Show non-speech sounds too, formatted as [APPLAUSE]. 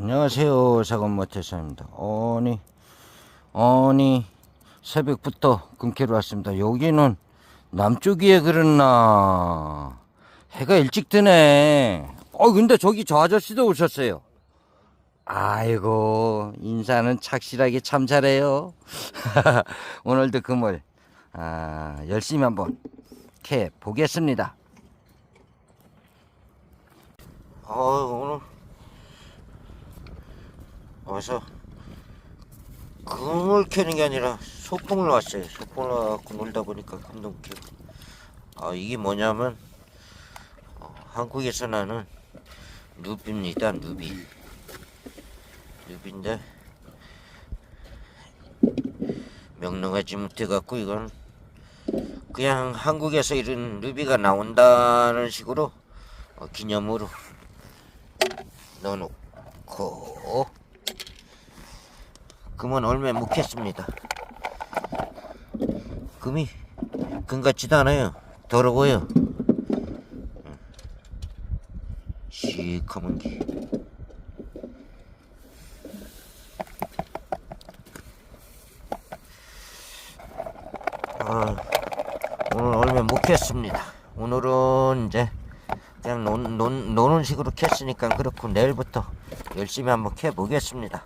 안녕하세요. 사건모태사입니다. 아니, 아니, 새벽부터 금캐로 왔습니다. 여기는 남쪽이에 그랬나. 해가 일찍 뜨네. 어, 근데 저기 저 아저씨도 오셨어요. 아이고, 인사는 착실하게 참 잘해요. [LAUGHS] 오늘도 그물, 아, 열심히 한번 캐 보겠습니다. 어, 오늘 와서 그물 캐는 게 아니라 소풍을 왔어요. 소풍을 와갖고 놀다 보니까 금동 캐고. 아 이게 뭐냐면 어, 한국에서 나는 누비입니다. 누비. 누비인데 명령하지 못해갖고 이건 그냥 한국에서 이런 누비가 나온다는 식으로 어, 기념으로 넣어놓고 금은 얼마 묵혔습니다. 금이 금 같지도 않아요. 더러워요. 응. 시커먼 게. 아, 오늘 얼마 묵혔습니다. 오늘은 이제 그냥 논, 논, 노는 식으로 캤으니까 그렇고 내일부터 열심히 한번 캐 보겠습니다.